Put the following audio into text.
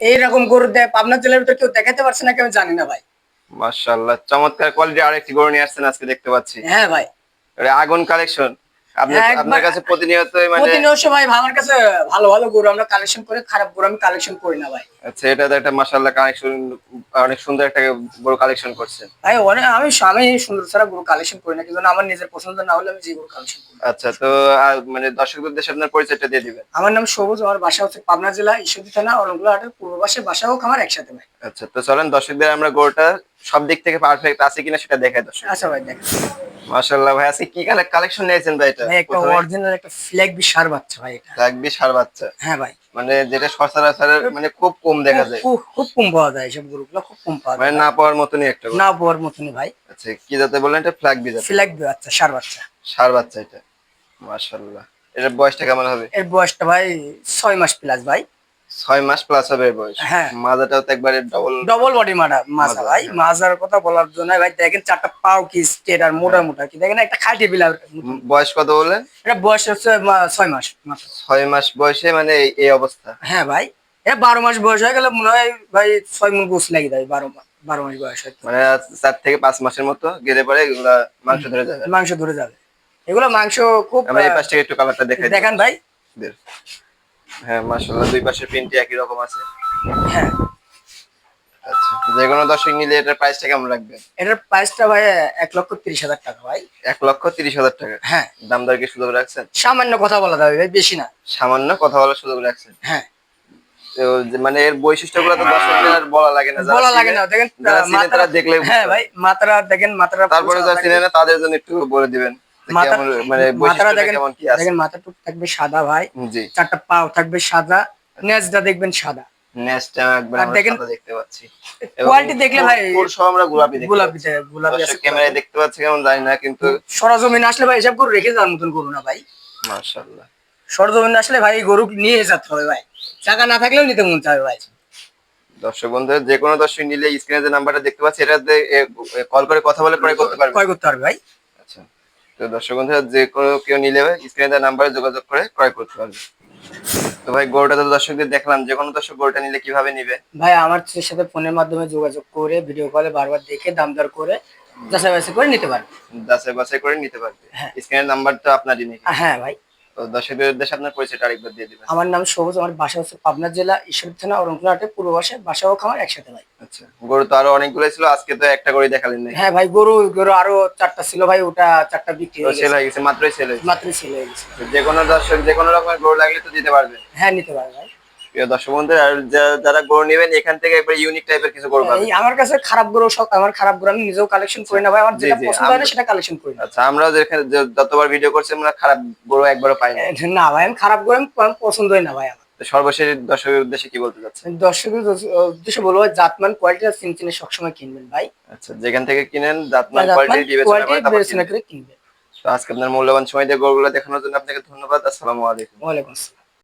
এইরকম গরু দেয় পাবনা জেলার ভিতরে কেউ দেখাতে পারছে না কেউ জানি না ভাই। মাশাআল্লাহ চমৎকার কোয়ালিটি আরেকটি গরু নিয়ে আসছেন আজকে দেখতে পাচ্ছি। হ্যাঁ ভাই। আগুন কালেকশন আপনার কাছে মানে প্রতিনিয়ত ভাই আমার কাছে ভালো ভালো গরু আমরা কালেকশন করে খারাপ গরু আমি কালেকশন করি না ভাই। আচ্ছা এটা তো একটা মাশাআল্লাহ কালেকশন অনেক সুন্দর একটা গরু কালেকশন করছেন। ভাই অনেক আমি আমি সুন্দর ছাড়া গরু কালেকশন করি না কিন্তু আমার নিজের পছন্দ না হলে আমি যে গরু কালেকশন করি। আচ্ছা তো মানে দর্শকদের দেশে আপনার পরিচয়টা দিয়ে দিবেন। আমার নাম সবুজ আমার বাসা হচ্ছে পাবনা জেলা ঈশ্বরদী থানা অলঙ্গুলা হাটের পূর্ব পাশে বাসা হোক আমার একসাথে ভাই। আচ্ছা তো চলেন দর্শকদের আমরা গরুটা সব দিক থেকে পারফেক্ট আছে কিনা সেটা দেখাই দর্শক আচ্ছা ভাই দেখ মাশাআল্লাহ ভাই আজকে কি কালেকশন নিয়েছেন ভাই এটা? ভাই একটা অরিজিনাল একটা ফ্ল্যাগ বি সার বাচ্চা ভাই এটা। লাগবে সার বাচ্চা। হ্যাঁ ভাই। মানে যেটা সচরাচর মানে খুব কম দেখা যায়। খুব কম পাওয়া যায় এসব গরুগুলো খুব কম পাওয়া মানে যায়। না পাওয়ার মতনই একটা না পাওয়ার মতনই ভাই। আচ্ছা কি যাতে বললেন এটা? ফ্ল্যাগ বি যাতে ফ্ল্যাগ বি বাচ্চা সার বাচ্চা। সার বাচ্চা এটা। মাশাআল্লাহ। এটার বয়সটা কেমন হবে? এর বয়সটা ভাই ছয় মাস প্লাস ভাই। ছয় মাস প্লাস হবে বয়স। হ্যাঁ। মাজাটাও তো একবারে ডবল ডবল বডি মারা মাজা ভাই। হ্যাঁ। মাজার কথা বলার জন্য ভাই দেখেন চারটা পাও কি স্টেট আর মোটা মোটা কি দেখেন একটা খাইটে বিলার বয়স কত বললেন? এটা বয়স হচ্ছে ছয় মাস ছয় মাস বয়সে মানে এই- অবস্থা। হ্যাঁ ভাই। এ বারো মাস বয়স হয়ে গেলে মনে হয় ভাই ছয় মন গোস লাগে দেয় বারো মাস বারো মাস বয়স হয় মানে চার থেকে পাঁচ মাসের মতো গেলে পরে এগুলা মাংস ধরে যাবে। মাংস ধরে যাবে। এগুলো মাংস খুব এই পাশ থেকে একটু কালারটা দেখাই। দেখান ভাই। হ্যাঁ মাশাআল্লাহ দুই একই রকম আছে। হ্যাঁ। আচ্ছা যে কোনো দর্শক নিলে এটার প্রাইসটা কেমন এটার প্রাইসটা ভাই এক লক্ষ তিরিশ হাজার টাকা ভাই। এক লক্ষ তিরিশ হাজার টাকা? হ্যাঁ। দাম দর কি সুযোগ রাখছেন? সামান্য কথা বলা যাবে ভাই বেশি না। সামান্য কথা বলার সুযোগ রাখছেন? হ্যাঁ। তো মানে এর বৈশিষ্ট্যগুলো তো দর্শকদের আর বলা লাগে না বলা লাগে না দেখেন তারা দেখলে হ্যাঁ ভাই মাত্রা দেখেন মাত্রা তারপরে যারা চিনে না তাদের জন্য একটু বলে দিবেন। মানে দেখেন মাথাটুক থাকবে সাদা ভাই। চারটা পাও থাকবে সাদা নেজটা দেখবেন সাদা। সরজমিন আসলে ভাই এসব গরু রেখে যাওয়ার মতন গরু না ভাই। সরজমিন আসলে ভাই গরু নিয়ে যেতে হবে ভাই। টাকা না থাকলেও নিতে মন চাবে ভাই। দর্শক বন্ধুরা যে কোনো দর্শক নিলে স্ক্রিনে যে নাম্বারটা দেখতে পাচ্ছি এটাতে কল করে কথা বলে পরে করতে পারবে। ক্রয় করতে পারবে ভাই। তো দর্শক বন্ধুরা যে কোনো কেউ নিলে স্ক্রিনে দেওয়া নাম্বারে যোগাযোগ করে ক্রয় করতে পারবে। তো ভাই গরুটা তো দর্শকদের দেখলাম যে কোনো দর্শক গরুটা নিলে কীভাবে নিবে? ভাই আমার সাথে ফোনের মাধ্যমে যোগাযোগ করে ভিডিও কলে বারবার দেখে দাম দর করে যাচাই বাছাই করে নিতে পারবে। যাচাই বাছাই করে নিতে পারবে। হ্যাঁ। স্ক্রিনের নাম্বারটা আপনারই নেই হ্যাঁ ভাই। তো দর্শকদের আপনার পরিচয়টা আরেকবার দিয়ে দিবেন। আমার নাম সবুজ আমার বাসা হচ্ছে পাবনা জেলা ঈশ্বর থানা অরঙ্কুলাহাটের পূর্ব পাশে বাসা হোক আমার একসাথে ভাই। আচ্ছা গরু তো আরও অনেকগুলো ছিল আজকে তো একটা করে দেখালেন না হ্যাঁ ভাই গরু গরু আরও চারটা ছিল ভাই ওটা চারটা বিক্রি হয়ে গেছে। হয়ে গেছে মাত্রই সেল হয়েছে মাত্রই ছিল হয়ে গেছে। যে কোনো দর্শক যে কোনো রকমের গরু লাগলে তো দিতে পারবে। হ্যাঁ নিতে পারবে ভাই। প্রিয় দর্শক বন্ধুরা আর যারা গরু নেবেন এখান থেকে একবার ইউনিক টাইপের কিছু গরু পাবেন। আমার কাছে খারাপ গরু আমার খারাপ গরু আমি নিজেও কালেকশন করি না ভাই আমার যেটা পছন্দ হয় না সেটা কালেকশন করি আচ্ছা যেখানে যতবার ভিডিও করছি আমরা খারাপ গরু একবারও পাই না। না ভাই আমি খারাপ গরু আমি আমি পছন্দ হয় না ভাই আমার। সর্বশেষ দর্শকের উদ্দেশ্যে কি বলতে চাচ্ছেন? দর্শকের উদ্দেশ্যে বলব জাতমান কোয়ালিটি আর সবসময় কিনবেন ভাই। আচ্ছা যেখান থেকে কিনেন জাতমান জাতমান কোয়ালিটি বিবেচনা করে কিনবেন। তো আজকে আপনার মূল্যবান সময় দিয়ে গরুগুলো দেখানোর জন্য আপনাকে ধন্যবাদ আসসালামু আলাইকুম। আসসালাম।